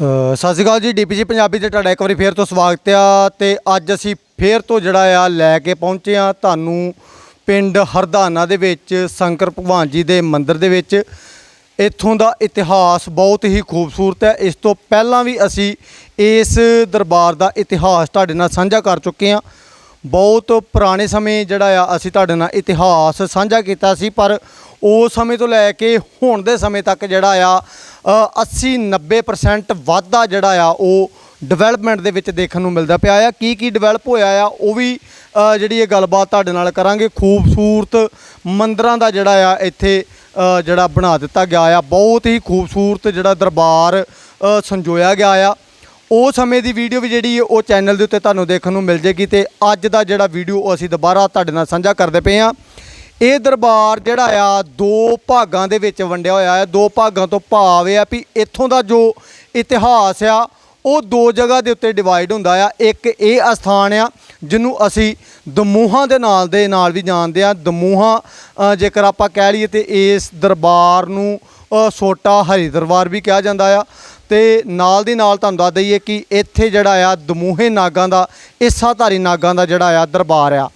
ਸਤਿ ਸ਼੍ਰੀ ਅਕਾਲ ਜੀ ਡੀਪੀਜੀ ਪੰਜਾਬੀ ਤੇ ਤੁਹਾਡਾ ਇੱਕ ਵਾਰੀ ਫੇਰ ਤੋਂ ਸਵਾਗਤ ਆ ਤੇ ਅੱਜ ਅਸੀਂ ਫੇਰ ਤੋਂ ਜਿਹੜਾ ਆ ਲੈ ਕੇ ਪਹੁੰਚੇ ਆ ਤੁਹਾਨੂੰ ਪਿੰਡ ਹਰਦਾਨਾ ਦੇ ਵਿੱਚ, ਸ਼ੰਕਰ ਭਗਵਾਨ ਜੀ ਦੇ ਮੰਦਿਰ ਦੇ ਵਿੱਚ। ਇੱਥੋਂ ਦਾ ਇਤਿਹਾਸ ਬਹੁਤ ਹੀ ਖੂਬਸੂਰਤ ਹੈ। ਇਸ ਤੋਂ ਪਹਿਲਾਂ ਵੀ ਅਸੀਂ ਇਸ ਦਰਬਾਰ ਦਾ ਇਤਿਹਾਸ ਤੁਹਾਡੇ ਨਾਲ ਸਾਂਝਾ ਕਰ ਚੁੱਕੇ ਹਾਂ। ਬਹੁਤ ਪੁਰਾਣੇ ਸਮੇਂ ਜਿਹੜਾ ਆ ਅਸੀਂ ਤੁਹਾਡੇ ਨਾਲ ਇਤਿਹਾਸ ਸਾਂਝਾ ਕੀਤਾ ਸੀ, ਪਰ ਉਸ ਸਮੇਂ ਤੋਂ ਲੈ ਕੇ ਹੁਣ ਦੇ ਸਮੇਂ ਤੱਕ ਜਿਹੜਾ ਆ ਅ, 80 90% ਵਾਧਾ ਜਿਹੜਾ ਆ ਉਹ ਡਿਵੈਲਪਮੈਂਟ ਦੇ ਵਿੱਚ ਦੇਖਣ ਨੂੰ ਮਿਲਦਾ ਪਿਆ ਆ। ਕੀ ਕੀ ਡਿਵੈਲਪ ਹੋਇਆ ਆ ਉਹ ਵੀ ਜਿਹੜੀ ਇਹ ਗੱਲਬਾਤ ਤੁਹਾਡੇ ਨਾਲ ਕਰਾਂਗੇ। ਖੂਬਸੂਰਤ ਮੰਦਰਾਂ ਦਾ ਜਿਹੜਾ ਆ ਇੱਥੇ ਜਿਹੜਾ ਬਣਾ ਦਿੱਤਾ ਗਿਆ ਆ। ਬਹੁਤ ਹੀ ਖੂਬਸੂਰਤ ਜਿਹੜਾ ਦਰਬਾਰ ਸੰਜੋਇਆ ਗਿਆ ਆ। ਉਹ ਸਮੇਂ ਦੀ ਵੀਡੀਓ ਵੀ ਜਿਹੜੀ ਉਹ ਚੈਨਲ ਦੇ ਉੱਤੇ ਤੁਹਾਨੂੰ ਦੇਖਣ ਨੂੰ ਮਿਲ ਜੇਗੀ ਤੇ ਅੱਜ ਦਾ ਜਿਹੜਾ ਵੀਡੀਓ ਉਹ ਅਸੀਂ ਦੁਬਾਰਾ ਤੁਹਾਡੇ ਨਾਲ ਸਾਂਝਾ ਕਰਦੇ ਪਏ ਆ। ਇਹ ਦਰਬਾਰ ਜਿਹੜਾ ਆ ਦੋ ਭਾਗਾਂ ਦੇ ਵਿੱਚ ਵੰਡਿਆ ਹੋਇਆ ਹੈ। ਦੋ ਭਾਗਾਂ ਤੋਂ ਭਾਵ ਇਹ ਆ ਵੀ ਇੱਥੋਂ ਦਾ ਜੋ ਇਤਿਹਾਸ ਆ ਉਹ ਦੋ ਜਗ੍ਹਾ ਦੇ ਉੱਤੇ ਡਿਵਾਈਡ ਹੁੰਦਾ ਆ। ਇੱਕ ਇਹ ਅਸਥਾਨ ਆ ਜਿਹਨੂੰ ਅਸੀਂ ਦਮੂਹਾਂ ਦੇ ਨਾਲ ਦੇ ਨਾਲ ਵੀ ਜਾਣਦੇ ਆ। ਦਮੂਹਾਂ ਜੇਕਰ ਆਪਾਂ ਕਹਿ ਲਈਏ ਤੇ ਇਸ ਦਰਬਾਰ ਨੂੰ ਅ, ਸੋਟਾ ਹਰੀ ਦਰਬਾਰ ਵੀ ਕਿਹਾ ਜਾਂਦਾ ਆ। ਤੇ ਨਾਲ ਦੀ ਨਾਲ ਤੁਹਾਨੂੰ ਦੱਸ ਦਈਏ ਕਿ ਇੱਥੇ ਜਿਹੜਾ ਆ ਦਮੂਹੇ ਨਾਗਾਂ ਦਾ ਇਸਾਧਾਰੀ ਨਾਗਾਂ ਦਾ ਜਿਹੜਾ ਆ ਦਰਬਾਰ ਆ।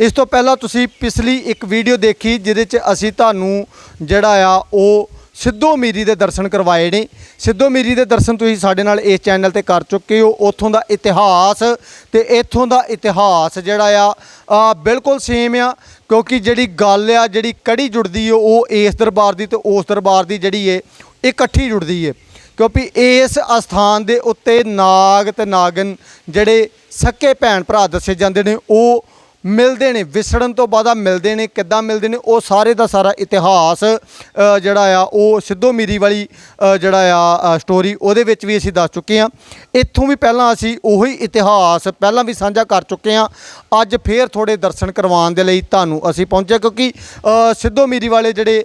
ਇਸ ਤੋਂ ਪਹਿਲਾਂ ਤੁਸੀਂ ਪਿਛਲੀ ਇੱਕ ਵੀਡੀਓ ਦੇਖੀ ਜਿਹਦੇ 'ਚ ਅਸੀਂ ਤੁਹਾਨੂੰ ਜਿਹੜਾ ਆ ਉਹ ਸਿੱਧੋ ਮੀਰੀ ਦੇ ਦਰਸ਼ਨ ਕਰਵਾਏ ਨੇ। ਸਿੱਧੋ ਮੀਰੀ ਦੇ ਦਰਸ਼ਨ ਤੁਸੀਂ ਸਾਡੇ ਨਾਲ ਇਸ ਚੈਨਲ ਤੇ ਕਰ ਚੁੱਕੇ ਹੋ। ਉੱਥੋਂ ਦਾ ਇਤਿਹਾਸ ਤੇ ਇੱਥੋਂ ਦਾ ਇਤਿਹਾਸ ਜਿਹੜਾ ਆ ਆ, ਬਿਲਕੁਲ ਸੇਮ ਆ ਕਿਉਂਕਿ ਜਿਹੜੀ ਗੱਲ ਆ ਜਿਹੜੀ ਕੜੀ ਜੁੜਦੀ ਓ ਉਹ ਇਸ ਦਰਬਾਰ ਦੀ ਤੇ ਉਸ ਦਰਬਾਰ ਦੀ ਜਿਹੜੀ ਏ ਇਕੱਠੀ ਜੁੜਦੀ ਏ। ਕਿਉਂਕਿ ਇਸ ਅਸਥਾਨ ਦੇ ਉੱਤੇ ਨਾਗ ਤੇ ਨਾਗਨ ਜਿਹੜੇ ਸੱਕੇ ਭੈਣ ਭਰਾ ਦੱਸੇ ਜਾਂਦੇ ਨੇ ਉਹ ਮਿਲਦੇ ਨੇ ਵਿਛੜਨ ਤੋਂ ਬਾਅਦ ਆ ਮਿਲਦੇ ਨੇ, ਕਿੱਦਾਂ ਮਿਲਦੇ ਨੇ, ਉਹ ਸਾਰੇ ਦਾ ਸਾਰਾ ਇਤਿਹਾਸ ਜਿਹੜਾ ਆ, ਉਹ ਸਿੱਧੋ ਮੀਰੀ ਵਾਲੀ ਜਿਹੜਾ ਆ ਸਟੋਰੀ ਉਹਦੇ ਵਿੱਚ ਵੀ ਅਸੀਂ ਦੱਸ ਚੁੱਕੇ ਹਾਂ। ਇੱਥੋਂ ਵੀ ਪਹਿਲਾਂ ਅਸੀਂ ਉਹੀ ਇਤਿਹਾਸ ਪਹਿਲਾਂ ਵੀ ਸਾਂਝਾ ਕਰ ਚੁੱਕੇ ਹਾਂ। ਅੱਜ ਫੇਰ ਥੋੜੇ ਦਰਸ਼ਨ ਕਰਵਾਉਣ ਦੇ ਲਈ ਤੁਹਾਨੂੰ ਅਸੀਂ ਪਹੁੰਚੇ ਕਿਉਂਕਿ ਸਿੱਧੋ ਮੀਰੀ ਵਾਲੇ ਜਿਹੜੇ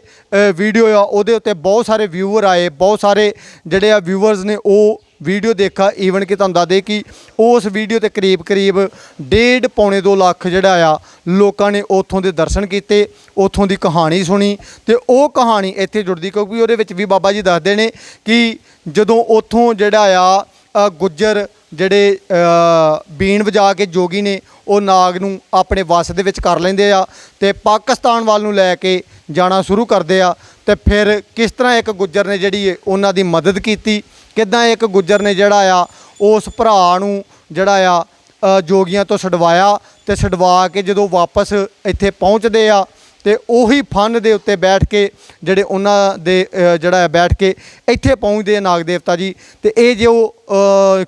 ਵੀਡੀਓ ਆ, ਉਹਦੇ ਉੱਤੇ ਬਹੁਤ ਸਾਰੇ ਵਿਊਅਰ ਆਏ, ਬਹੁਤ ਸਾਰੇ ਜਿਹੜੇ ਆ ਵਿਊਅਰਸ ਨੇ, ਉਹ ਵੀਡੀਓ ਦੇਖਾ ਈਵਨ ਕਿ ਤੁਹਾਨੂੰ ਦੱਸ ਦੇ ਕਿ ਉਸ ਵੀਡੀਓ ਤੇ ਕਰੀਬ ਕਰੀਬ ਡੇਢ ਪੌਣੇ 2 ਲੱਖ ਜਿਹੜਾ ਆ, ਲੋਕਾਂ ਨੇ ਉੱਥੋਂ ਦੇ ਦਰਸ਼ਨ ਕੀਤੇ, ਉੱਥੋਂ ਦੀ ਕਹਾਣੀ ਸੁਣੀ ਤੇ ਉਹ ਕਹਾਣੀ ਇੱਥੇ ਜੁੜਦੀ ਕਿਉਂਕਿ ਉਹਦੇ ਵਿੱਚ ਵੀ ਬਾਬਾ ਜੀ ਦੱਸਦੇ ਨੇ ਕਿ ਜਦੋਂ ਉੱਥੋਂ ਜਿਹੜਾ ਆ ਗੁੱਜਰ ਜਿਹੜੇ ਬੀਣ ਵਜਾ ਕੇ ਜੋਗੀ ਨੇ, ਉਹ ਨਾਗ ਨੂੰ ਆਪਣੇ ਵਸ ਦੇ ਵਿੱਚ ਕਰ ਲੈਂਦੇ ਆ ਤੇ ਪਾਕਿਸਤਾਨ ਵੱਲ ਨੂੰ ਲੈ ਕੇ ਜਾਣਾ ਸ਼ੁਰੂ ਕਰਦੇ ਆ ਤੇ ਫਿਰ ਕਿਸ ਤਰ੍ਹਾਂ ਇੱਕ ਗੁੱਜਰ ਨੇ ਜਿਹੜੀ ਏ ਉਹਨਾਂ ਦੀ ਮਦਦ ਕੀਤੀ ਕਿੱਦਾਂ ਇੱਕ ਗੁੱਜਰ ਨੇ ਜਿਹੜਾ ਆ, ਉਸ ਭਰਾ ਨੂੰ ਜਿਹੜਾ ਆ ਜੋਗੀਆਂ ਤੋਂ ਛਡਵਾਇਆ ਤੇ ਛਡਵਾ ਕੇ ਜਦੋਂ ਵਾਪਸ ਇੱਥੇ ਪਹੁੰਚਦੇ ਆ ਤੇ ਉਹੀ ਫਨ ਦੇ ਉੱਤੇ ਬੈਠ ਕੇ ਜਿਹੜੇ ਉਹਨਾਂ ਦੇ ਜਿਹੜਾ ਹੈ ਬੈਠ ਕੇ ਇੱਥੇ ਪਹੁੰਚਦੇ ਆ ਨਾਗ ਦੇਵਤਾ ਜੀ ਤੇ ਇਹ ਜੋ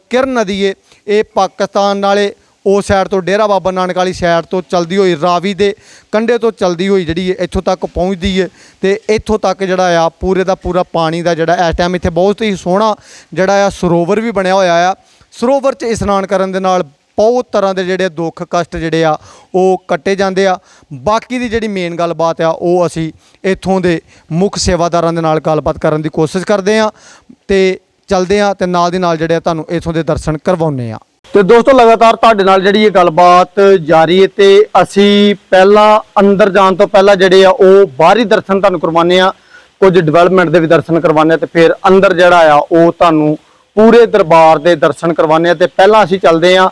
ਕਿਰਨ ਨਦੀ ਏ, ਇਹ ਪਾਕਿਸਤਾਨ ਨਾਲੇ ਉਸ ਸਾਈਡ ਤੋਂ ਡੇਰਾ ਬਾਬਾ ਨਾਨਕ ਵਾਲੀ ਸਾਈਡ ਤੋਂ ਚਲਦੀ ਹੋਈ ਰਾਵੀ ਦੇ ਕੰਢੇ ਤੋਂ ਚਲਦੀ ਹੋਈ ਜਿਹੜੀ ਹੈ ਇੱਥੋਂ ਤੱਕ ਪਹੁੰਚਦੀ ਹੈ ਤੇ ਇੱਥੋਂ ਤੱਕ ਜਿਹੜਾ ਆ ਪੂਰੇ ਦਾ ਪੂਰਾ ਪਾਣੀ ਦਾ ਜਿਹੜਾ ਇਸ ਟਾਈਮ ਇੱਥੇ ਬਹੁਤ ਹੀ ਸੋਹਣਾ ਜਿਹੜਾ ਆ ਸਰੋਵਰ ਵੀ ਬਣਿਆ ਹੋਇਆ ਆ। ਸਰੋਵਰ 'ਚ ਇਸ਼ਨਾਨ ਕਰਨ ਦੇ ਨਾਲ ਬਹੁਤ ਤਰ੍ਹਾਂ ਦੇ ਜਿਹੜੇ ਦੁੱਖ ਕਸ਼ਟ ਜਿਹੜੇ ਆ ਉਹ ਕੱਟੇ ਜਾਂਦੇ ਆ। ਬਾਕੀ ਦੀ ਜਿਹੜੀ ਮੇਨ ਗੱਲਬਾਤ ਆ ਉਹ ਅਸੀਂ ਇੱਥੋਂ ਦੇ ਮੁੱਖ ਸੇਵਾਦਾਰਾਂ ਦੇ ਨਾਲ ਗੱਲਬਾਤ ਕਰਨ ਦੀ ਕੋਸ਼ਿਸ਼ ਕਰਦੇ ਆ ਤੇ ਚੱਲਦੇ ਆ ਤੇ ਨਾਲ ਦੀ ਨਾਲ ਜਿਹੜੇ ਆ ਤੁਹਾਨੂੰ ਇੱਥੋਂ ਦੇ ਦਰਸ਼ਨ ਕਰਵਾਉਨੇ ਆ। ਤੇ ਦੋਸਤੋ, ਲਗਾਤਾਰ ਤੁਹਾਡੇ ਨਾਲ ਜਿਹੜੀ ਇਹ ਗੱਲਬਾਤ ਜਾਰੀ ਹੈ ਤੇ ਅਸੀਂ ਪਹਿਲਾਂ ਅੰਦਰ ਜਾਣ ਤੋਂ ਪਹਿਲਾਂ ਜਿਹੜੇ ਆ, ਉਹ ਬਾਹਰੀ ਦਰਸ਼ਨ ਤੁਹਾਨੂੰ ਕਰਵਾਉਂਦੇ ਆ ਕੁਝ ਡਿਵੈਲਪਮੈਂਟ ਦੇ ਵੀ ਦਰਸ਼ਨ ਕਰਵਾਉਂਦੇ ਆ ਤੇ ਫਿਰ ਅੰਦਰ ਜਿਹੜਾ ਆ, ਉਹ ਤੁਹਾਨੂੰ ਪੂਰੇ ਦਰਬਾਰ ਦੇ ਦਰਸ਼ਨ ਕਰਵਾਉਂਦੇ ਆ ਤੇ ਪਹਿਲਾਂ ਅਸੀਂ ਚੱਲਦੇ ਆ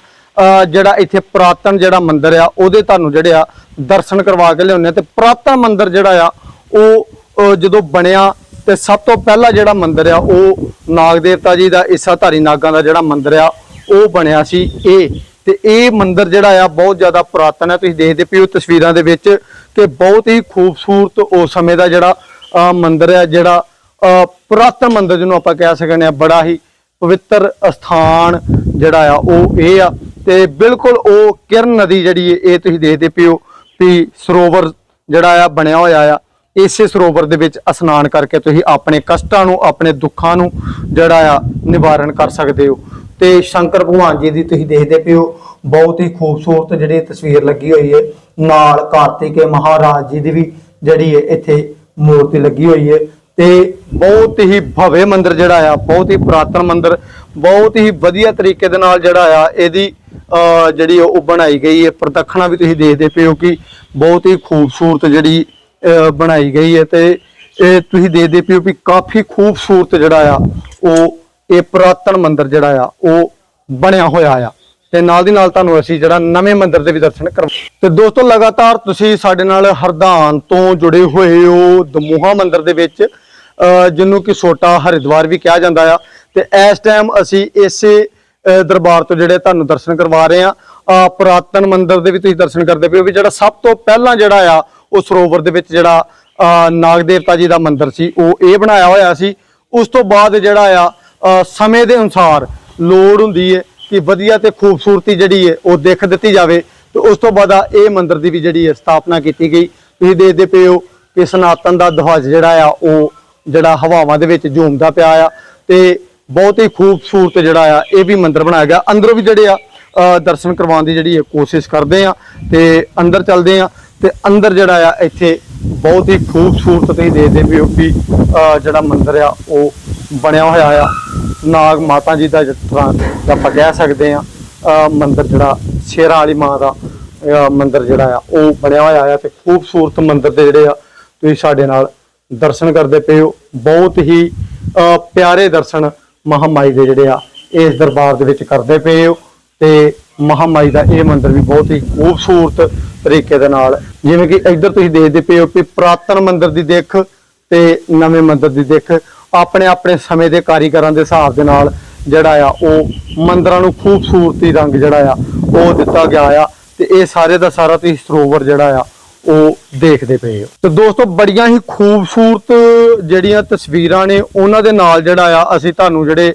ਜਿਹੜਾ ਇੱਥੇ ਪੁਰਾਤਨ ਜਿਹੜਾ ਮੰਦਿਰ ਆ, ਉਹਦੇ ਤੁਹਾਨੂੰ ਜਿਹੜੇ ਆ, ਦਰਸ਼ਨ ਕਰਵਾ ਕੇ ਲਿਆਉਂਦੇ ਆ ਤੇ ਪੁਰਾਤਨ ਮੰਦਿਰ ਜਿਹੜਾ ਆ, ਉਹ ਜਦੋਂ ਬਣਿਆ ਤੇ ਸਭ ਤੋਂ ਪਹਿਲਾ ਜਿਹੜਾ ਮੰਦਿਰ ਆ, ਉਹ ਨਾਗ ਦੇਵਤਾ ਜੀ ਦਾ ਇਸਾਧਾਰੀ ਨਾਗਾਂ ਦਾ ਜਿਹੜਾ ਮੰਦਿਰ ਆ ਉਹ ਬਣਿਆ ਸੀ ਇਹ ਤੇ ਇਹ ਮੰਦਿਰ ਜਿਹੜਾ ਆ ਬਹੁਤ ਜ਼ਿਆਦਾ ਪੁਰਾਤਨ ਹੈ ਤੁਸੀਂ ਦੇਖਦੇ ਪਏ ਹੋ ਤਸਵੀਰਾਂ ਦੇ ਵਿੱਚ ਕਿ ਬਹੁਤ ਹੀ ਖੂਬਸੂਰਤ ਉਸ ਸਮੇਂ ਦਾ ਜਿਹੜਾ ਅ, ਮੰਦਿਰ ਹੈ ਜਿਹੜਾ ਅ, ਪੁਰਾਤਨ ਮੰਦਿਰ ਜਿਹਨੂੰ ਆਪਾਂ ਕਹਿ ਸਕਦੇ ਆ ਬੜਾ ਹੀ ਪਵਿੱਤਰ ਸਥਾਨ ਜਿਹੜਾ ਆ ਉਹ ਇਹ ਆ। ਤੇ ਬਿਲਕੁਲ ਉਹ ਕਿਰਨ ਨਦੀ ਜਿਹੜੀ ਹੈ ਇਹ ਤੁਸੀਂ ਦੇਖਦੇ ਪਏ ਹੋ ਵੀ ਸਰੋਵਰ ਜਿਹੜਾ ਆ ਬਣਿਆ ਹੋਇਆ ਆ। ਇਸੇ ਸਰੋਵਰ ਦੇ ਵਿੱਚ ਇਸ਼ਨਾਨ ਕਰਕੇ ਤੁਸੀਂ ਆਪਣੇ ਕਸ਼ਟਾਂ ਨੂੰ ਆਪਣੇ ਦੁੱਖਾਂ ਨੂੰ ਜਿਹੜਾ ਆ ਨਿਵਾਰਨ ਕਰ ਸਕਦੇ ਹੋ। ਤੇ ਸ਼ੰਕਰ ਭਗਵਾਨ ਜੀ ਦੀ ਤੁਸੀਂ ਦੇਖਦੇ ਪਿਓ ਬਹੁਤ ਹੀ ਖੂਬਸੂਰਤ ਜਿਹੜੀ ਤਸਵੀਰ ਲੱਗੀ ਹੋਈ ਹੈ। ਨਾਲ ਕਾਰਤਿਕੇ ਮਹਾਰਾਜ ਜੀ ਦੀ ਵੀ ਜਿਹੜੀ ਹੈ, ਇੱਥੇ ਮੂਰਤੀ ਲੱਗੀ ਹੋਈ ਹੈ। ਤੇ ਬਹੁਤ ਹੀ ਭਵੇ ਮੰਦਿਰ ਜਿਹੜਾ ਆ, ਬਹੁਤ ਹੀ ਪੁਰਾਤਨ ਮੰਦਿਰ, ਬਹੁਤ ਹੀ ਵਧੀਆ ਤਰੀਕੇ ਦੇ ਨਾਲ ਜਿਹੜਾ ਆ, ਇਹਦੀ ਅਹ ਜਿਹੜੀ ਉਹ ਬਣਾਈ ਗਈ ਹੈ। ਪ੍ਰਦਖਣਾ ਵੀ ਤੁਸੀਂ ਦੇਖਦੇ ਪਏ ਹੋ ਕਿ ਬਹੁਤ ਹੀ ਖੂਬਸੂਰਤ ਜਿਹੜੀ ਬਣਾਈ ਗਈ ਹੈ। ਤੇ ਇਹ ਤੁਸੀਂ ਦੇਖਦੇ ਪਏ ਹੋ ਵੀ ਕਾਫੀ ਖੂਬਸੂਰਤ ਜਿਹੜਾ ਆ, ਉਹ ਇਹ ਪੁਰਾਤਨ ਮੰਦਿਰ ਜਿਹੜਾ ਆ, ਉਹ ਬਣਿਆ ਹੋਇਆ ਆ। ਤੇ ਨਾਲ ਦੀ ਨਾਲ ਤੁਹਾਨੂੰ ਅਸੀਂ ਜਿਹੜਾ ਨਵੇਂ ਮੰਦਿਰ ਦੇ ਵੀ ਦਰਸ਼ਨ ਕਰਵਾ ਤੇ ਦੋਸਤੋ, ਲਗਾਤਾਰ ਤੁਸੀਂ ਸਾਡੇ ਨਾਲ ਹਰਦਾਨ ਤੋਂ ਜੁੜੇ ਹੋਏ ਹੋ ਦਮੂਹਾ ਮੰਦਿਰ ਦੇ ਵਿੱਚ ਜਿਹਨੂੰ ਕਿ ਛੋਟਾ ਹਰਿਦੁਆਰ ਵੀ ਕਿਹਾ ਜਾਂਦਾ ਆ। ਤੇ ਇਸ ਟਾਈਮ ਅਸੀਂ ਇਸੇ ਦਰਬਾਰ ਤੋਂ ਜਿਹੜੇ ਤੁਹਾਨੂੰ ਦਰਸ਼ਨ ਕਰਵਾ ਰਹੇ ਆ। ਆਹ ਪੁਰਾਤਨ ਮੰਦਿਰ ਦੇ ਵੀ ਤੁਸੀਂ ਦਰਸ਼ਨ ਕਰਦੇ ਪਏ ਹੋ ਵੀ ਜਿਹੜਾ ਸਭ ਤੋਂ ਪਹਿਲਾਂ ਜਿਹੜਾ ਆ, ਉਹ ਸਰੋਵਰ ਦੇ ਵਿੱਚ ਜਿਹੜਾ ਨਾਗ ਦੇਵਤਾ ਜੀ ਦਾ ਮੰਦਿਰ ਸੀ, ਉਹ ਇਹ ਬਣਾਇਆ ਹੋਇਆ ਸੀ। ਉਸ ਤੋਂ ਬਾਅਦ ਜਿਹੜਾ ਆ ਸਮੇਂ ਦੇ ਅਨੁਸਾਰ ਲੋੜ ਹੁੰਦੀ ਹੈ ਕਿ ਵਧੀਆ ਤੇ ਖੂਬਸੂਰਤੀ ਜਿਹੜੀ ਹੈ ਉਹ ਦੇਖ ਦਿੱਤੀ ਜਾਵੇ। ਤੇ ਉਸ ਤੋਂ ਬਾਅਦ ਇਹ ਮੰਦਿਰ ਦੀ ਵੀ ਜਿਹੜੀ ਹੈ ਸਥਾਪਨਾ ਕੀਤੀ ਗਈ। ਤੁਸੀਂ ਦੇਖਦੇ ਪਏ ਹੋ ਕਿ ਸਨਾਤਨ ਦਾ ਧਵਜ ਜਿਹੜਾ ਆ, ਉਹ ਜਿਹੜਾ ਹਵਾਵਾਂ ਦੇ ਵਿੱਚ ਝੂਮਦਾ ਪਿਆ ਆ। ਤੇ ਬਹੁਤ ਹੀ ਖੂਬਸੂਰਤ ਜਿਹੜਾ ਆ, ਇਹ ਵੀ ਮੰਦਿਰ ਬਣਾਇਆ ਗਿਆ। ਅੰਦਰੋਂ ਵੀ ਜਿਹੜੇ ਆ ਦਰਸ਼ਨ ਕਰਵਾਉਣ ਦੀ ਜਿਹੜੀ ਹੈ ਕੋਸ਼ਿਸ਼ ਕਰਦੇ ਆ ਤੇ ਅੰਦਰ ਚੱਲਦੇ ਆ। ਤੇ ਅੰਦਰ ਜਿਹੜਾ ਆ, ਇੱਥੇ ਬਹੁਤ ਹੀ ਖੂਬਸੂਰਤ ਤੁਸੀਂ ਦੇਖਦੇ ਪਏ ਹੋ ਕਿ ਜਿਹੜਾ ਮੰਦਿਰ ਆ, ਉਹ ਬਣਿਆ ਹੋਇਆ ਆ। ਨਾਗ ਮਾਤਾ ਜੀ ਦਾ ਜਿਸ ਤਰ੍ਹਾਂ ਆਪਾਂ ਕਹਿ ਸਕਦੇ ਆ ਅ, ਮੰਦਿਰ ਜਿਹੜਾ ਸ਼ੇਰਾਂ ਵਾਲੀ ਮਾਂ ਦਾ ਅ, ਮੰਦਿਰ ਜਿਹੜਾ ਆ ਉਹ ਬਣਿਆ ਹੋਇਆ ਆ ਤੇ ਖੂਬਸੂਰਤ ਮੰਦਿਰ ਦੇ ਜਿਹੜੇ ਆ ਤੁਸੀਂ ਸਾਡੇ ਨਾਲ ਦਰਸ਼ਨ ਕਰਦੇ ਪਏ ਹੋ। ਬਹੁਤ ਹੀ ਪਿਆਰੇ ਦਰਸ਼ਨ ਮਹਾਮਾਈ ਦੇ ਜਿਹੜੇ ਆ ਇਸ ਦਰਬਾਰ ਦੇ ਵਿੱਚ ਕਰਦੇ ਪਏ ਹੋ ਤੇ ਮਹਾਮਾਈ ਦਾ ਇਹ ਮੰਦਿਰ ਵੀ ਬਹੁਤ ਹੀ ਖੂਬਸੂਰਤ ਤਰੀਕੇ ਦੇ ਨਾਲ ਜਿਵੇਂ ਕਿ ਇੱਧਰ ਤੁਸੀਂ ਦੇਖਦੇ ਪਏ ਹੋ ਕਿ ਪੁਰਾਤਨ ਮੰਦਿਰ ਦੀ ਦਿੱਖ ਤੇ ਨਵੇਂ ਮੰਦਿਰ ਦੀ ਦਿੱਖ ਆਪਣੇ ਆਪਣੇ ਸਮੇਂ ਦੇ ਕਾਰੀਗਰਾਂ ਦੇ ਹਿਸਾਬ ਦੇ ਨਾਲ ਜਿਹੜਾ ਆ, ਉਹ ਮੰਦਰਾਂ ਨੂੰ ਖੂਬਸੂਰਤੀ ਰੰਗ ਜਿਹੜਾ ਆ, ਉਹ ਦਿੱਤਾ ਗਿਆ ਆ ਤੇ ਇਹ ਸਾਰੇ ਦਾ ਸਾਰਾ ਤੁਸੀਂ ਸਰੋਵਰ ਜਿਹੜਾ ਆ, ਉਹ ਦੇਖਦੇ ਪਏ ਹੋ। ਤੇ ਦੋਸਤੋ, ਬੜੀਆਂ ਹੀ ਖੂਬਸੂਰਤ ਜਿਹੜੀਆਂ ਤਸਵੀਰਾਂ ਨੇ, ਉਹਨਾਂ ਦੇ ਨਾਲ ਜਿਹੜਾ ਆ, ਅਸੀਂ ਤੁਹਾਨੂੰ ਜਿਹੜੇ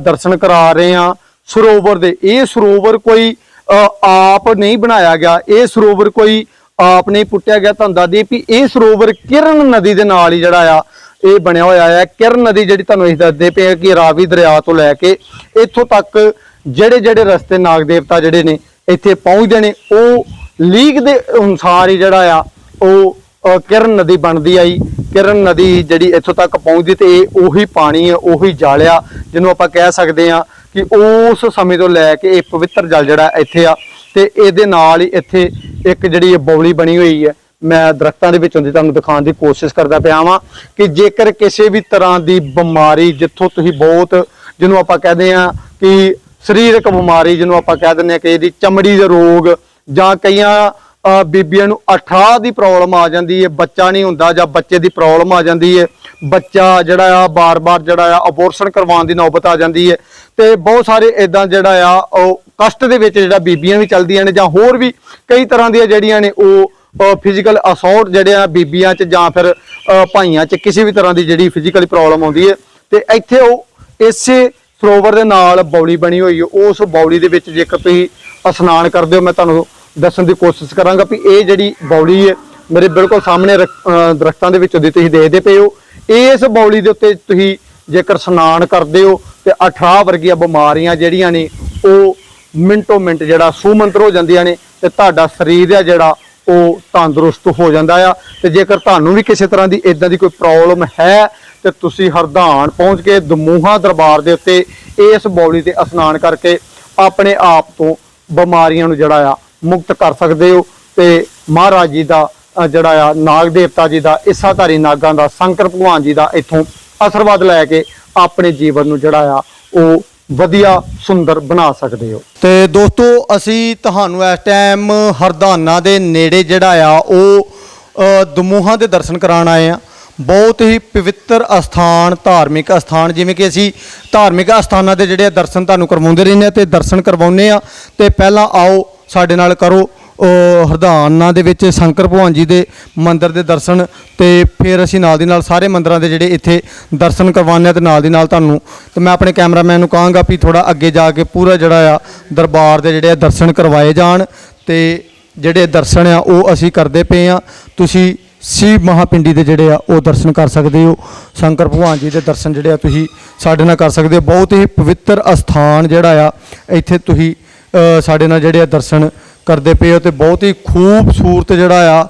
ਦਰਸ਼ਨ ਕਰਾ ਰਹੇ ਆ ਸਰੋਵਰ ਦੇ। ਇਹ ਸਰੋਵਰ ਕੋਈ ਆਪ ਨਹੀਂ ਬਣਾਇਆ ਗਿਆ, ਇਹ ਸਰੋਵਰ ਕੋਈ ਆਪ ਨਹੀਂ ਪੁੱਟਿਆ ਗਿਆ ਤੁਹਾਨੂੰ ਦੱਸ ਦਈਏ ਵੀ ਇਹ ਸਰੋਵਰ ਕਿਰਨ ਨਦੀ ਦੇ ਨਾਲ ਹੀ ਜਿਹੜਾ ਆ ਇਹ ਬਣਿਆ ਹੋਇਆ ਹੈ। ਕਿਰਨ ਨਦੀ ਜਿਹੜੀ ਤੁਹਾਨੂੰ ਅਸੀਂ ਦੱਸਦੇ ਪਏ ਆ ਕਿ ਰਾਵੀ ਦਰਿਆ ਤੋਂ ਲੈ ਕੇ ਇੱਥੋਂ ਤੱਕ ਜਿਹੜੇ ਜਿਹੜੇ ਰਸਤੇ ਨਾਗ ਦੇਵਤਾ ਜਿਹੜੇ ਨੇ ਇੱਥੇ ਪਹੁੰਚਦੇ ਨੇ, ਉਹ ਲੀਕ ਦੇ ਅਨੁਸਾਰ ਹੀ ਜਿਹੜਾ ਆ, ਉਹ ਕਿਰਨ ਨਦੀ ਬਣਦੀ ਆਈ। ਕਿਰਨ ਨਦੀ ਜਿਹੜੀ ਇੱਥੋਂ ਤੱਕ ਪਹੁੰਚਦੀ ਤੇ ਇਹ ਉਹੀ ਪਾਣੀ ਹੈ, ਉਹੀ ਜਲ ਆ, ਜਿਹਨੂੰ ਆਪਾਂ ਕਹਿ ਸਕਦੇ ਆ ਕਿ ਉਸ ਸਮੇਂ ਤੋਂ ਲੈ ਕੇ ਇਹ ਪਵਿੱਤਰ ਜਲ ਜਿਹੜਾ ਇੱਥੇ ਆ ਤੇ ਇਹਦੇ ਨਾਲ ਹੀ ਇੱਥੇ ਇੱਕ ਜਿਹੜੀ ਬੌਲੀ ਬਣੀ ਹੋਈ ਹੈ। ਮੈਂ ਦਰਖਤਾਂ ਦੇ ਵਿੱਚੋਂ ਦੀ ਤੁਹਾਨੂੰ ਦਿਖਾਉਣ ਦੀ ਕੋਸ਼ਿਸ਼ ਕਰਦਾ ਪਿਆ ਵਾਂ ਕਿ ਜੇਕਰ ਕਿਸੇ ਵੀ ਤਰ੍ਹਾਂ ਦੀ ਬਿਮਾਰੀ ਜਿੱਥੋਂ ਤੁਸੀਂ ਬਹੁਤ, ਜਿਹਨੂੰ ਆਪਾਂ ਕਹਦੇ ਆ ਕਿ ਸਰੀਰਕ ਬਿਮਾਰੀ ਜਿਹਨੂੰ ਆਪਾਂ ਕਹਿ ਦਿੰਦੇ ਆ ਕਿ ਇਹਦੀ ਚਮੜੀ ਦੇ ਰੋਗ ਜਾਂ ਕਈਆਂ ਬੀਬੀਆਂ ਨੂੰ ਅਠਾਹ ਦੀ ਪ੍ਰੋਬਲਮ ਆ ਜਾਂਦੀ ਹੈ ਬੱਚਾ ਨਹੀਂ ਹੁੰਦਾ ਜਾਂ ਬੱਚੇ ਦੀ ਪ੍ਰੋਬਲਮ ਆ ਜਾਂਦੀ ਹੈ ਬੱਚਾ ਜਿਹੜਾ ਆ ਬਾਰ-ਬਾਰ ਜਿਹੜਾ ਆ ਅਬੋਰਸ਼ਨ ਕਰਵਾਉਣ ਦੀ ਨੌਬਤ ਆ ਜਾਂਦੀ ਹੈ ਤੇ ਬਹੁਤ ਸਾਰੇ ਇਦਾਂ ਜਿਹੜਾ ਆ ਉਹ ਕਸ਼ਟ ਦੇ ਵਿੱਚ ਜਿਹੜਾ ਬੀਬੀਆਂ ਵੀ ਚੱਲਦੀਆਂ ਨੇ ਜਾਂ ਹੋਰ ਵੀ ਕਈ ਤਰ੍ਹਾਂ ਦੀਆਂ ਜਿਹੜੀਆਂ ਨੇ ਉਹ ਫਿਜ਼ੀਕਲ ਅਸੌਲਟ ਜਿਹੜੇ ਆ ਬੀਬੀਆਂ 'ਚ ਜਾਂ ਫਿਰ ਭਾਈਆਂ 'ਚ ਕਿਸੇ ਵੀ ਤਰ੍ਹਾਂ ਦੀ ਜਿਹੜੀ ਫਿਜ਼ੀਕਲੀ ਪ੍ਰੋਬਲਮ ਆਉਂਦੀ ਹੈ ਤੇ ਇੱਥੇ ਉਹ ਇਸੇ ਸਰੋਵਰ ਦੇ ਨਾਲ ਬੌਲੀ ਬਣੀ ਹੋਈ ਹੈ ਉਸ ਬੌਲੀ ਦੇ ਵਿੱਚ ਜੇਕਰ ਤੁਸੀਂ ਇਸ਼ਨਾਨ ਕਰਦੇ ਹੋ ਮੈਂ ਤੁਹਾਨੂੰ ਦੱਸਣ ਦੀ ਕੋਸ਼ਿਸ਼ ਕਰਾਂਗਾ ਵੀ ਇਹ ਜਿਹੜੀ ਬੌਲੀ ਹੈ ਮੇਰੇ ਬਿਲਕੁਲ ਸਾਹਮਣੇ ਰਖ- ਦਰਖਤਾਂ ਦੇ ਵਿੱਚੋਂ ਦੀ ਤੁਸੀਂ ਦੇਖਦੇ ਪਏ ਹੋ। ਇਸ ਬੌਲੀ ਦੇ ਉੱਤੇ ਤੁਸੀਂ ਜੇਕਰ ਇਸ਼ਨਾਨ ਕਰਦੇ ਹੋ, ਤੇ 18 ਵਰਗੀਆਂ ਬਿਮਾਰੀਆਂ ਜਿਹੜੀਆਂ ਨੇ, ਉਹ ਮਿੰਟੋ ਮਿੰਟ ਜਿਹੜਾ ਸੂਮੰਤਰ ਹੋ ਜਾਂਦੀਆਂ ਨੇ, ਤੇ ਤੁਹਾਡਾ ਸਰੀਰ ਹੈ ਜਿਹੜਾ ਉਹ ਤੰਦਰੁਸਤ ਹੋ ਜਾਂਦਾ ਆ। ਤੇ ਜੇਕਰ ਤੁਹਾਨੂੰ ਵੀ ਕਿਸੇ ਤਰ੍ਹਾਂ ਦੀ ਇਦਾਂ ਦੀ ਕੋਈ ਪ੍ਰੋਬਲਮ ਹੈ, ਤੇ ਤੁਸੀਂ ਹਰਦਾਨ ਪਹੁੰਚ ਕੇ ਦਮੂਹਾ ਦਰਬਾਰ ਦੇ ਉੱਤੇ ਇਸ ਬੌਲੀ ਤੇ ਇਸ਼ਨਾਨ ਕਰਕੇ ਆਪਣੇ ਆਪ ਤੋਂ ਬਿਮਾਰੀਆਂ ਨੂੰ ਜਿਹੜਾ ਆ ਮੁਕਤ ਕਰ ਸਕਦੇ ਹੋ। ਤੇ ਮਹਾਰਾਜ ਜੀ ਦਾ ਜਿਹੜਾ ਆ ਨਾਗ ਦੇਵਤਾ ਜੀ ਦਾ ਇਸਾਧਾਰੀ ਨਾਗਾਂ ਦਾ, ਸ਼ੰਕਰ ਭਗਵਾਨ ਜੀ ਦਾ ਇੱਥੋਂ ਅਸਰਵਾਦ ਲੈ ਕੇ ਆਪਣੇ ਜੀਵਨ ਨੂੰ ਜਿਹੜਾ ਆ ਉਹ ਵਧੀਆ, ਸੁੰਦਰ ਬਣਾ ਸਕਦੇ ਹੋ। ਤੇ ਦੋਸਤੋ, ਅਸੀਂ ਤੁਹਾਨੂੰ ਇਸ ਟਾਈਮ ਹਰਦਾਨਾ ਦੇ ਨੇੜੇ ਜਿਹੜਾ ਆ, ਉਹ ਦਮੂਹਾਂ ਦੇ ਦਰਸ਼ਨ ਕਰਾਉਣ ਆਏ ਆ। ਬਹੁਤ ਹੀ ਪਵਿੱਤਰ ਅਸਥਾਨ, ਧਾਰਮਿਕ ਅਸਥਾਨ, ਜਿਵੇਂ ਕਿ ਅਸੀਂ ਧਾਰਮਿਕ ਅਸਥਾਨਾਂ ਦੇ ਜਿਹੜੇ ਆ ਦਰਸ਼ਨ ਤੁਹਾਨੂੰ ਕਰਵਾਉਂਦੇ ਰਹਿੰਦੇ ਆ ਤੇ ਦਰਸ਼ਨ ਕਰਵਾਉਂਦੇ ਆ। ਤੇ ਪਹਿਲਾਂ ਆਓ, ਸਾਡੇ ਨਾਲ ਕਰੋ ਹਰਦਾਨਾ ਦੇ ਵਿੱਚ ਸ਼ੰਕਰ ਭਗਵਾਨ ਜੀ ਦੇ ਮੰਦਿਰ ਦੇ ਦਰਸ਼ਨ ਤੇ ਫਿਰ ਅਸੀਂ ਨਾਲ ਦੀ ਨਾਲ ਸਾਰੇ ਮੰਦਿਰਾਂ ਦੇ ਜਿਹੜੇ ਇੱਥੇ ਦਰਸ਼ਨ ਕਰਵਾਉਂਦੇ ਆ ਤੇ ਨਾਲ ਦੀ ਨਾਲ ਤੁਹਾਨੂੰ ਤੇ ਮੈਂ ਆਪਣੇ ਕੈਮਰਾਮੈਨ ਨੂੰ ਕਹਾਂਗਾ ਵੀ ਥੋੜਾ ਅੱਗੇ ਜਾ ਕੇ ਪੂਰਾ ਜਿਹੜਾ ਆ ਦਰਬਾਰ ਦੇ ਜਿਹੜੇ ਆ ਦਰਸ਼ਨ ਕਰਵਾਏ ਜਾਣ ਤੇ ਜਿਹੜੇ ਦਰਸ਼ਨ ਆ ਉਹ ਅਸੀਂ ਕਰਦੇ ਪਏ ਆ। ਤੁਸੀਂ ਸ਼ਿਵ ਮਹਾਪਿੰਡੀ ਦੇ ਜਿਹੜੇ ਆ ਉਹ ਦਰਸ਼ਨ ਕਰ ਸਕਦੇ ਹੋ। ਸ਼ੰਕਰ ਭਗਵਾਨ ਜੀ ਦੇ ਦਰਸ਼ਨ ਜਿਹੜੇ ਆ ਤੁਸੀਂ ਸਾਡੇ ਨਾਲ ਕਰ ਸਕਦੇ ਹੋ। ਬਹੁਤ ਹੀ ਪਵਿੱਤਰ ਅਸਥਾਨ ਜਿਹੜਾ ਆ, ਇੱਥੇ ਤੁਸੀਂ ਸਾਡੇ ਨਾਲ ਜਿਹੜੇ ਆ ਦਰਸ਼ਨ ਕਰਦੇ ਪਏ ਹੋ ਤੇ ਬਹੁਤ ਹੀ ਖੂਬਸੂਰਤ ਜਿਹੜਾ ਆ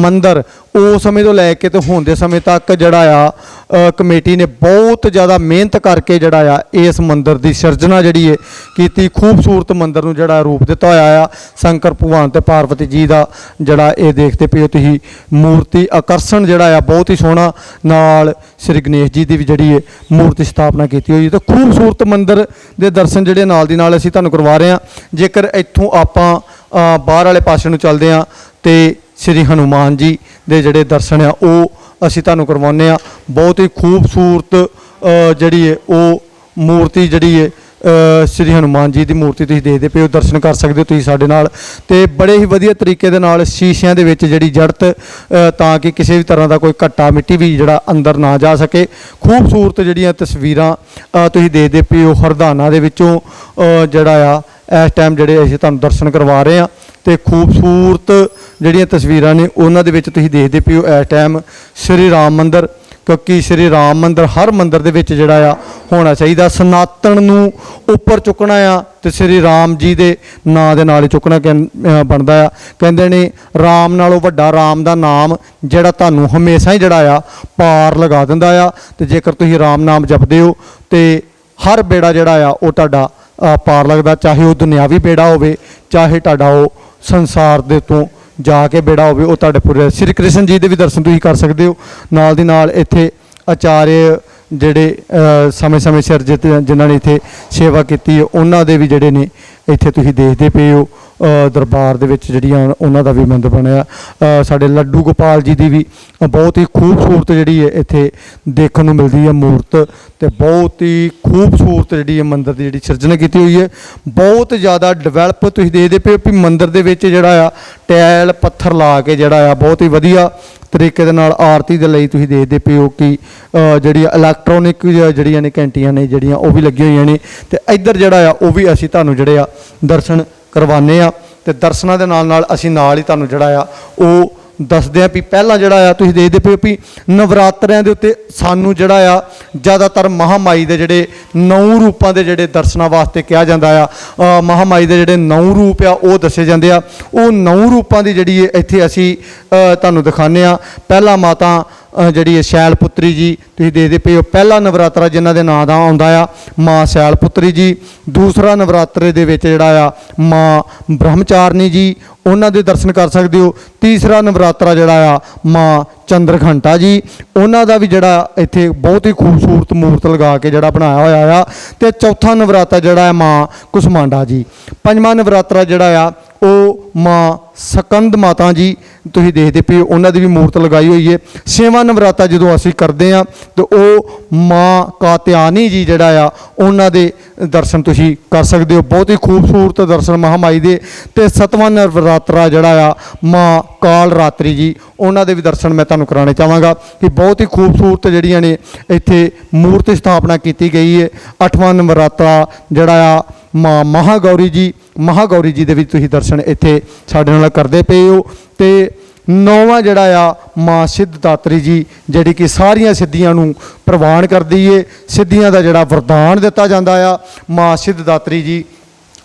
ਮੰਦਰ ਉਸ ਸਮੇਂ ਤੋਂ ਲੈ ਕੇ ਤੇ ਹੁਣ ਦੇ ਸਮੇਂ ਤੱਕ ਜਿਹੜਾ ਆ ਕਮੇਟੀ ਨੇ ਬਹੁਤ ਜ਼ਿਆਦਾ ਮਿਹਨਤ ਕਰਕੇ ਜਿਹੜਾ ਆ, ਇਸ ਮੰਦਰ ਦੀ ਸਿਰਜਣਾ ਜਿਹੜੀ ਹੈ ਕੀਤੀ। ਖੂਬਸੂਰਤ ਮੰਦਰ ਨੂੰ ਜਿਹੜਾ ਰੂਪ ਦਿੱਤਾ ਹੋਇਆ ਆ, ਸ਼ੰਕਰ ਭਗਵਾਨ ਤੇ ਪਾਰਵਤੀ ਜੀ ਦਾ ਜਿਹੜਾ ਇਹ ਦੇਖਦੇ ਪਏ ਹੋ ਤੁਸੀਂ, ਮੂਰਤੀ ਆਕਰਸ਼ਣ ਜਿਹੜਾ ਆ, ਬਹੁਤ ਹੀ ਸੋਹਣਾ ਨਾਲ ਸ੍ਰੀ ਗਣੇਸ਼ ਜੀ ਦੀ ਵੀ ਜਿਹੜੀ ਹੈ ਮੂਰਤੀ ਸਥਾਪਨਾ ਕੀਤੀ ਹੋਈ ਹੈ। ਤੇ ਖੂਬਸੂਰਤ ਮੰਦਰ ਦੇ ਦਰਸ਼ਨ ਜਿਹੜੇ ਨਾਲ ਦੀ ਨਾਲ ਅਸੀਂ ਤੁਹਾਨੂੰ ਕਰਵਾ ਰਹੇ ਹਾਂ। ਜੇਕਰ ਇੱਥੋਂ ਆਪਾਂ ਬਾਹਰ ਵਾਲੇ ਪਾਸੇ ਨੂੰ ਚੱਲਦੇ ਹਾਂ ਤੇ ਸ੍ਰੀ ਹਨੂਮਾਨ ਜੀ ਦੇ ਜਿਹੜੇ ਦਰਸ਼ਨ ਆ, ਉਹ ਅਸੀਂ ਤੁਹਾਨੂੰ ਕਰਵਾਉਂਦੇ ਆ ਬਹੁਤ ਹੀ ਖੂਬਸੂਰਤ ਜਿਹੜੀ ਹੈ ਉਹ ਮੂਰਤੀ ਜਿਹੜੀ ਹੈ ਸ੍ਰੀ ਹਨੂਮਾਨ ਜੀ ਦੀ ਮੂਰਤੀ ਤੁਸੀਂ ਦੇਖਦੇ ਪਏ ਹੋ, ਦਰਸ਼ਨ ਕਰ ਸਕਦੇ ਹੋ ਤੁਸੀਂ ਸਾਡੇ ਨਾਲ। ਤੇ ਬੜੇ ਹੀ ਵਧੀਆ ਤਰੀਕੇ ਦੇ ਨਾਲ ਸ਼ੀਸ਼ਿਆਂ ਦੇ ਵਿੱਚ ਜਿਹੜੀ ਜੜਤ ਤਾਂ ਕਿ ਕਿਸੇ ਵੀ ਤਰ੍ਹਾਂ ਦਾ ਕੋਈ ਘੱਟਾ ਮਿੱਟੀ ਵੀ ਜਿਹੜਾ ਅੰਦਰ ਨਾ ਜਾ ਸਕੇ। ਖੂਬਸੂਰਤ ਜਿਹੜੀਆਂ ਤਸਵੀਰਾਂ ਤੁਸੀਂ ਦੇਖਦੇ ਪਏ ਹੋ ਹਰਦਾਨਾ ਦੇ ਵਿੱਚੋਂ ਜਿਹੜਾ ਆ, ਇਸ ਟਾਈਮ ਜਿਹੜੇ ਅਸੀਂ ਤੁਹਾਨੂੰ ਦਰਸ਼ਨ ਕਰਵਾ ਰਹੇ ਆ ਤੇ ਖੂਬਸੂਰਤ ਜਿਹੜੀਆਂ ਤਸਵੀਰਾਂ ਨੇ, ਉਹਨਾਂ ਦੇ ਵਿੱਚ ਤੁਸੀਂ ਦੇਖਦੇ ਪਏ ਇਸ ਟਾਈਮ ਸ੍ਰੀ ਰਾਮ ਮੰਦਿਰ ਕਿਉਂਕਿ ਸ੍ਰੀ ਰਾਮ ਮੰਦਿਰ ਹਰ ਮੰਦਿਰ ਦੇ ਵਿੱਚ ਜਿਹੜਾ ਆ ਹੋਣਾ ਚਾਹੀਦਾ। ਸਨਾਤਨ ਨੂੰ ਉੱਪਰ ਚੁੱਕਣਾ ਆ ਤੇ ਸ੍ਰੀ ਰਾਮ ਜੀ ਦੇ ਨਾਂ ਦੇ ਨਾਲ ਹੀ ਚੁੱਕਣਾ ਕਹਿੰ- ਬਣਦਾ ਆ। ਕਹਿੰਦੇ ਨੇ, ਰਾਮ ਨਾਲੋਂ ਵੱਡਾ ਰਾਮ ਦਾ ਨਾਮ ਜਿਹੜਾ ਤੁਹਾਨੂੰ ਹਮੇਸ਼ਾ ਹੀ ਜਿਹੜਾ ਆ ਪਾਰ ਲਗਾ ਦਿੰਦਾ ਆ ਤੇ ਜੇਕਰ ਤੁਸੀਂ ਰਾਮ ਨਾਮ ਜਪਦੇ ਹੋ ਤੇ ਹਰ ਬੇੜਾ ਜਿਹੜਾ ਆ ਉਹ ਤੁਹਾਡਾ ਪਾਰ ਲੱਗਦਾ। ਚਾਹੇ ਉਹ ਦੁਨਿਆਵੀ ਬੇੜਾ ਹੋਵੇ, ਚਾਹੇ ਤੁਹਾਡਾ ਉਹ ਸੰਸਾਰ ਦੇ ਤੋਂ ਜਾ ਕੇ ਬੇੜਾ ਹੋਵੇ, ਉਹ ਤੁਹਾਡੇ ਪੂਰੇ ਸ੍ਰੀ ਕ੍ਰਿਸ਼ਨ ਜੀ ਦੇ ਵੀ ਦਰਸ਼ਨ ਤੁਸੀਂ ਕਰ ਸਕਦੇ ਹੋ। ਨਾਲ ਦੀ ਨਾਲ ਇੱਥੇ ਆਚਾਰਯ ਜਿਹੜੇ ਸਮੇਂ-ਸਮੇਂ ਸਿਰ ਜਿਤ ਜਿਨ੍ਹਾਂ ਨੇ ਇੱਥੇ ਸੇਵਾ ਕੀਤੀ ਹੈ, ਉਹਨਾਂ ਦੇ ਵੀ ਜਿਹੜੇ ਨੇ ਇੱਥੇ ਤੁਸੀਂ ਦੇਖਦੇ ਪਏ ਹੋ। ਦਰਬਾਰ ਦੇ ਵਿੱਚ ਜਿਹੜੀਆਂ ਉਹਨਾਂ ਦਾ ਵੀ ਮੰਦਰ ਬਣਿਆ। ਸਾਡੇ ਲੱਡੂ ਗੋਪਾਲ ਜੀ ਦੀ ਵੀ ਬਹੁਤ ਹੀ ਖੂਬਸੂਰਤ ਜਿਹੜੀ ਹੈ ਇੱਥੇ ਦੇਖਣ ਨੂੰ ਮਿਲਦੀ ਹੈ ਮੂਰਤ ਤੇ ਬਹੁਤ ਹੀ ਖੂਬਸੂਰਤ ਜਿਹੜੀ ਹੈ ਮੰਦਰ ਦੀ ਜਿਹੜੀ ਸਿਰਜਣਾ ਕੀਤੀ ਹੋਈ ਹੈ। ਬਹੁਤ ਜ਼ਿਆਦਾ ਡਿਵੈਲਪ ਤੁਸੀਂ ਦੇਖਦੇ ਪਏ ਹੋ ਵੀ ਮੰਦਰ ਦੇ ਵਿੱਚ ਜਿਹੜਾ ਆ ਟੈਲ ਪੱਥਰ ਲਾ ਕੇ ਜਿਹੜਾ ਆ ਬਹੁਤ ਹੀ ਵਧੀਆ ਤਰੀਕੇ ਦੇ ਨਾਲ ਆਰਤੀ ਦੇ ਲਈ ਤੁਸੀਂ ਦੇਖਦੇ ਪਏ ਹੋ ਕਿ ਜਿਹੜੀ ਇਲੈਕਟ੍ਰੋਨਿਕ ਜਿਹੜੀਆਂ ਨੇ ਘੰਟੀਆਂ ਨੇ ਜਿਹੜੀਆਂ ਉਹ ਵੀ ਲੱਗੀਆਂ ਹੋਈਆਂ ਨੇ ਤੇ ਇੱਧਰ ਜਿਹੜਾ ਆ ਉਹ ਵੀ ਅਸੀਂ ਤੁਹਾਨੂੰ ਜਿਹੜੇ ਆ ਦਰਸ਼ਨ ਕਰਵਾਉਂਦੇ ਆ ਤੇ ਦਰਸ਼ਨਾਂ ਦੇ ਨਾਲ ਨਾਲ ਅਸੀਂ ਨਾਲ ਹੀ ਤੁਹਾਨੂੰ ਜਿਹੜਾ ਆ ਉਹ ਦੱਸਦੇ ਆ ਵੀ ਪਹਿਲਾਂ ਜਿਹੜਾ ਆ ਤੁਸੀਂ ਦੇਖਦੇ ਪਏ ਹੋ ਵੀ ਨਵਰਾਤਰਿਆਂ ਦੇ ਉੱਤੇ ਸਾਨੂੰ ਜਿਹੜਾ ਆ ਜ਼ਿਆਦਾਤਰ ਮਹਾਮਾਈ ਦੇ ਜਿਹੜੇ ਨੌ ਰੂਪਾਂ ਦੇ ਜਿਹੜੇ ਦਰਸ਼ਨਾਂ ਵਾਸਤੇ ਕਿਹਾ ਜਾਂਦਾ ਆ ਅ, ਮਹਾਮਾਈ ਦੇ ਜਿਹੜੇ ਨੌ ਰੂਪ ਆ ਉਹ ਦੱਸੇ ਜਾਂਦੇ ਆ। ਉਹ ਨੌ ਰੂਪਾਂ ਦੀ ਜਿਹੜੀ ਇੱਥੇ ਅਸੀਂ ਤੁਹਾਨੂੰ ਦਿਖਾਉਂਦੇ ਆ। ਪਹਿਲਾ ਮਾਤਾ ਜਿਹੜੀ ਹੈ ਸ਼ੈਲ ਪੁੱਤਰੀ ਜੀ, ਤੁਸੀਂ ਦੇਖਦੇ ਪਏ ਹੋ, ਪਹਿਲਾ ਨਵਰਾਤਰਾ ਜਿਨ੍ਹਾਂ ਦੇ ਨਾਂ ਦਾ ਆਉਂਦਾ ਆ, ਮਾਂ ਸ਼ੈਲ ਪੁੱਤਰੀ ਜੀ। ਦੂਸਰਾ ਨਵਰਾਤਰੇ ਦੇ ਵਿੱਚ ਜਿਹੜਾ ਆ, ਮਾਂ ਬ੍ਰਹਮਚਾਰਨੀ ਜੀ, ਉਹਨਾਂ ਦੇ ਦਰਸ਼ਨ ਕਰ ਸਕਦੇ ਹੋ। ਤੀਸਰਾ ਨਵਰਾਤਰਾ ਜਿਹੜਾ ਆ, ਮਾਂ ਚੰਦਰਘੰਟਾ ਜੀ। ਉਹਨਾਂ ਦਾ ਵੀ ਜਿਹੜਾ ਇੱਥੇ ਬਹੁਤ ਹੀ ਖੂਬਸੂਰਤ ਮੂਰਤ ਲਗਾ ਕੇ ਜਿਹੜਾ ਬਣਾਇਆ ਹੋਇਆ ਆ। ਤੇ ਚੌਥਾ ਨਵਰਾਤਰਾ ਜਿਹੜਾ ਹੈ ਮਾਂ ਕੁਸਮਾਂਡਾ ਜੀ। ਪੰਜਵਾਂ ਨਵਰਾਤਰਾ ਜਿਹੜਾ ਆ, ਉਹ ਮਾਂ ਸਕੰਦ ਮਾਤਾ ਜੀ ਤੁਸੀਂ ਦੇਖਦੇ ਪਏ ਉਹਨਾਂ ਦੀ ਵੀ ਮੂਰਤ ਲਗਾਈ ਹੋਈ ਹੈ। ਛੇਵਾਂ ਨਵਰਾਤਾ ਜਦੋਂ ਅਸੀਂ ਕਰਦੇ ਆ ਤੇ ਉਹ ਮਾਂ ਕਾਤਿਆਨੀ ਜੀ ਜਿਹੜਾ ਆ, ਉਹਨਾਂ ਦੇ ਦਰਸ਼ਨ ਤੁਸੀਂ ਕਰ ਸਕਦੇ ਹੋ। ਬਹੁਤ ਹੀ ਖੂਬਸੂਰਤ ਦਰਸ਼ਨ ਮਹਾਮਾਈ ਦੇ। ਤੇ ਸਤਵਾਂ ਨਵਰਾਤਰਾ ਜਿਹੜਾ ਆ, ਮਾਂ ਕਾਲ ਰਾਤਰੀ ਜੀ, ਉਹਨਾਂ ਦੇ ਵੀ ਦਰਸ਼ਨ ਮੈਂ ਤੁਹਾਨੂੰ ਕਰਾਉਣੇ ਚਾਹਾਂਗਾ ਕਿ ਬਹੁਤ ਹੀ ਖੂਬਸੂਰਤ ਜਿਹੜੀਆਂ ਨੇ ਇੱਥੇ ਮੂਰਤੀ ਸਥਾਪਨਾ ਕੀਤੀ ਗਈ ਹੈ। ਅੱਠਵਾਂ ਨਵਰਾਤਰਾ ਜਿਹੜਾ ਆ, ਮਾਂ ਮਹਾਗੌਰੀ ਜੀ ਮਹਾਗੌਰੀ ਜੀ ਦੇ ਵੀ ਤੁਸੀਂ ਦਰਸ਼ਨ ਇੱਥੇ ਸਾਡੇ ਨਾਲ ਕਰਦੇ ਪਏ ਹੋ ਤੇ ਨੌਵਾਂ ਜਿਹੜਾ ਆ ਮਾਂ ਸਿੱਧਦਾਤਰੀ ਜੀ, ਜਿਹੜੀ ਕਿ ਸਾਰੀਆਂ ਸਿੱਧੀਆਂ ਨੂੰ ਪ੍ਰਵਾਨ ਕਰਦੀ ਏ, ਸਿੱਧੀਆਂ ਦਾ ਜਿਹੜਾ ਵਰਦਾਨ ਦਿੱਤਾ ਜਾਂਦਾ ਆ, ਮਾਂ ਸਿੱਧਦਾਤਰੀ ਜੀ।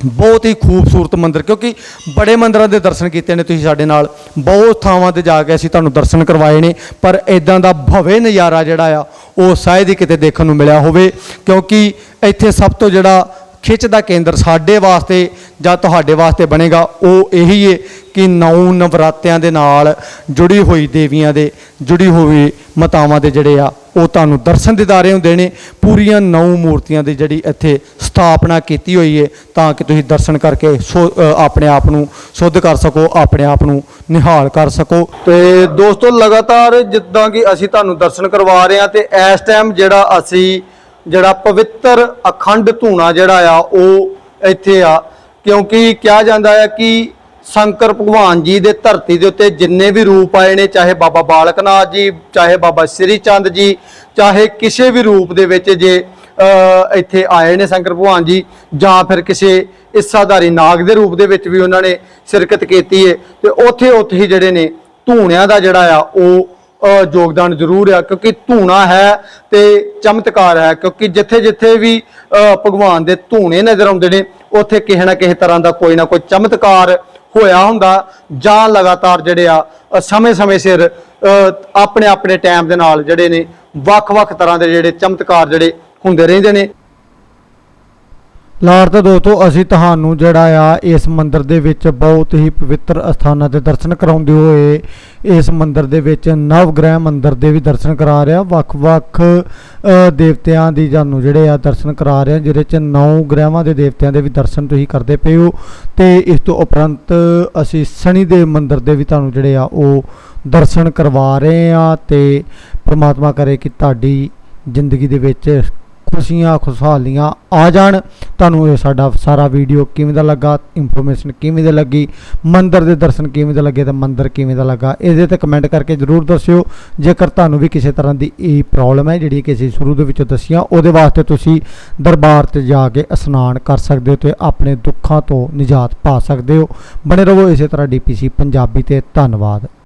ਬਹੁਤ ਹੀ ਖੂਬਸੂਰਤ ਮੰਦਿਰ, ਕਿਉਂਕਿ ਬੜੇ ਮੰਦਰਾਂ ਦੇ ਦਰਸ਼ਨ ਕੀਤੇ ਨੇ ਤੁਸੀਂ ਸਾਡੇ ਨਾਲ। ਬਹੁਤ ਥਾਵਾਂ ਤੇ ਜਾ ਕੇ ਅਸੀਂ ਤੁਹਾਨੂੰ ਦਰਸ਼ਨ ਕਰਵਾਏ ਨੇ, ਪਰ ਇਦਾਂ ਦਾ ਭਵੇ ਨਜ਼ਾਰਾ ਜਿਹੜਾ ਆ, ਉਹ ਸ਼ਾਇਦ ਹੀ ਕਿਤੇ ਦੇਖਣ ਨੂੰ ਮਿਲਿਆ ਹੋਵੇ, ਕਿਉਂਕਿ ਇੱਥੇ ਸਭ ਤੋਂ ਜਿਹੜਾ ਖਿੱਚ ਦਾ ਕੇਂਦਰ ਸਾਡੇ ਵਾਸਤੇ ਜਾਂ ਤੁਹਾਡੇ ਵਾਸਤੇ ਬਣੇਗਾ, ਉਹ ਇਹੀ ਹੈ ਕਿ ਨੌ ਨਵਰਾਤਿਆਂ ਦੇ ਨਾਲ ਜੁੜੀ ਹੋਈ ਦੇਵੀਆਂ ਦੇ, ਜੁੜੀ ਹੋਈ ਮਾਤਾਵਾਂ ਦੇ ਜਿਹੜੇ ਆ, ਉਹ ਤੁਹਾਨੂੰ ਦਰਸ਼ਨ ਦਿਦਾਰੇ ਹੁੰਦੇ ਨੇ। ਪੂਰੀਆਂ ਨੌ ਮੂਰਤੀਆਂ ਦੀ ਜਿਹੜੀ ਇੱਥੇ ਸਥਾਪਨਾ ਕੀਤੀ ਹੋਈ ਹੈ ਤਾਂ ਕਿ ਤੁਸੀਂ ਦਰਸ਼ਨ ਕਰਕੇ ਸੋ- ਆਪਣੇ ਆਪ ਨੂੰ ਸੁੱਧ ਕਰ ਸਕੋ, ਆਪਣੇ ਆਪ ਨੂੰ ਨਿਹਾਲ ਕਰ ਸਕੋ। ਤੇ ਦੋਸਤੋ ਲਗਾਤਾਰ ਜਿੱਦਾਂ ਕਿ ਅਸੀਂ ਤੁਹਾਨੂੰ ਦਰਸ਼ਨ ਕਰਵਾ ਰਹੇ ਹਾਂ, ਤੇ ਇਸ ਟਾਈਮ ਜਿਹੜਾ ਅਸੀਂ ਜਿਹੜਾ ਪਵਿੱਤਰ ਅਖੰਡ ਧੂਣਾ ਜਿਹੜਾ ਆ, ਉਹ ਇੱਥੇ ਆ। ਕਿਉਂਕਿ ਕਿਹਾ ਜਾਂਦਾ ਹੈ ਕਿ ਸ਼ੰਕਰ ਭਗਵਾਨ ਜੀ ਦੇ ਧਰਤੀ ਦੇ ਉੱਤੇ ਜਿੰਨੇ ਵੀ ਰੂਪ ਆਏ ਨੇ, ਚਾਹੇ ਬਾਬਾ ਬਾਲਕ ਨਾਥ ਜੀ, ਚਾਹੇ ਬਾਬਾ ਸ੍ਰੀ ਚੰਦ ਜੀ, ਚਾਹੇ ਕਿਸੇ ਵੀ ਰੂਪ ਦੇ ਵਿੱਚ ਜੇ ਇੱਥੇ ਆਏ ਨੇ ਸ਼ੰਕਰ ਭਗਵਾਨ ਜੀ, ਜਾਂ ਫਿਰ ਕਿਸੇ ਇਸਾਧਾਰੀ ਨਾਗ ਦੇ ਰੂਪ ਦੇ ਵਿੱਚ ਵੀ ਉਹਨਾਂ ਨੇ ਸ਼ਿਰਕਤ ਕੀਤੀ ਹੈ ਤੇ ਉੱਥੇ ਉੱਥੇ ਹੀ ਜਿਹੜੇ ਨੇ ਧੂਣਿਆਂ ਦਾ ਜਿਹੜਾ ਆ, ਉਹ ਯੋਗਦਾਨ ਜ਼ਰੂਰ ਆ, ਕਿਉਂਕਿ ਧੂਣਾ ਹੈ ਤੇ ਚਮਤਕਾਰ ਹੈ, ਕਿਉਂਕਿ ਜਿੱਥੇ ਜਿੱਥੇ ਵੀ ਭਗਵਾਨ ਦੇ ਧੂਣੇ ਨਜ਼ਰ ਆਉਂਦੇ ਨੇ, ਉੱਥੇ ਕਿਸੇ ਨਾ ਕਿਸੇ ਤਰ੍ਹਾਂ ਦਾ ਕੋਈ ਨਾ ਕੋਈ ਚਮਤਕਾਰ ਹੋਇਆ ਹੁੰਦਾ, ਜਾਂ ਲਗਾਤਾਰ ਜਿਹੜੇ ਆ ਸਮੇਂ-ਸਮੇਂ ਸਿਰ ਆਪਣੇ ਆਪਣੇ ਟਾਈਮ ਦੇ ਨਾਲ ਜਿਹੜੇ ਨੇ ਵੱਖ-ਵੱਖ ਤਰ੍ਹਾਂ ਦੇ ਜਿਹੜੇ ਚਮਤਕਾਰ ਜਿਹੜੇ ਹੁੰਦੇ ਰਹਿੰਦੇ ਨੇ ਲਾਰਤ ਦੋਸਤੋ, ਅਸੀਂ ਤੁਹਾਨੂੰ ਜਿਹੜਾ ਆ, ਇਸ ਮੰਦਿਰ ਦੇ ਵਿੱਚ ਬਹੁਤ ਹੀ ਪਵਿੱਤਰ ਅਸਥਾਨਾਂ ਦੇ ਦਰਸ਼ਨ ਕਰਾਉਂਦੇ ਹੋਏ ਇਸ ਮੰਦਿਰ ਦੇ ਵਿੱਚ ਨਵ ਗ੍ਰਹਿ ਮੰਦਿਰ ਦੇ ਵੀ ਦਰਸ਼ਨ ਕਰਾ ਰਿਹਾ। ਵੱਖ-ਵੱਖ ਦੇਵਤਿਆਂ ਦੀ ਤੁਹਾਨੂੰ ਜਿਹੜੇ ਆ ਦਰਸ਼ਨ ਕਰਾ ਰਿਹਾ, ਜਿਹਦੇ ਚ ਨੌ ਗ੍ਰਹਿਵਾਂ ਦੇ ਦੇਵਤਿਆਂ ਦੇ ਵੀ ਦਰਸ਼ਨ ਤੁਸੀਂ ਕਰਦੇ ਪਏ ਹੋ। ਤੇ ਇਸ ਤੋਂ ਉਪਰੰਤ ਅਸੀਂ ਸ਼ਨੀ ਦੇ ਮੰਦਿਰ ਦੇ ਵੀ ਤੁਹਾਨੂੰ ਜਿਹੜੇ ਆ, ਉਹ ਦਰਸ਼ਨ ਕਰਵਾ ਰਹੇ ਆ ਤੇ ਪ੍ਰਮਾਤਮਾ ਕਰੇ ਕਿ ਤੁਹਾਡੀ ਜ਼ਿੰਦਗੀ ਦੇ ਵਿੱਚ ਖੁਸ਼ੀਆਂ, ਖੁਸ਼ਹਾਲੀਆਂ ਆ ਜਾਣ। ਤੁਹਾਨੂੰ ਇਹ ਸਾਡਾ ਸਾਰਾ ਵੀਡੀਓ ਕਿਵੇਂ ਦਾ ਲੱਗਾ ਇਨਫੋਰਮੇਸ਼ਨ ਕਿਵੇਂ ਦੀ ਲੱਗੀ, ਮੰਦਰ ਦੇ ਦਰਸ਼ਨ ਕਿਵੇਂ ਦੇ ਲੱਗੇ ਤੇ ਮੰਦਰ ਕਿਵੇਂ ਦਾ ਲੱਗਾ, ਇਹਦੇ ਤੇ ਕਮੈਂਟ ਕਰਕੇ ਜਰੂਰ ਦੱਸਿਓ। ਜੇਕਰ ਤੁਹਾਨੂੰ ਵੀ ਕਿਸੇ ਤਰ੍ਹਾਂ ਦੀ ਇਹ ਪ੍ਰੋਬਲਮ ਹੈ ਜਿਹੜੀ ਕਿ ਅਸੀਂ ਸ਼ੁਰੂ ਦੇ ਵਿੱਚੋਂ ਦੱਸੀਆਂ, ਉਹਦੇ ਵਾਸਤੇ ਤੁਸੀਂ ਦਰਬਾਰ ਤੇ ਜਾ ਕੇ ਇਸ਼ਨਾਨ ਕਰ ਸਕਦੇ ਹੋ ਤੇ ਆਪਣੇ ਦੁੱਖਾਂ ਤੋਂ ਨਿਜਾਤ ਪਾ ਸਕਦੇ ਹੋ। ਬਣੇ ਰਹੋ ਇਸੇ ਤਰ੍ਹਾਂ ਡੀਪੀਸੀ ਪੰਜਾਬੀ ਤੇ ਧੰਨਵਾਦ।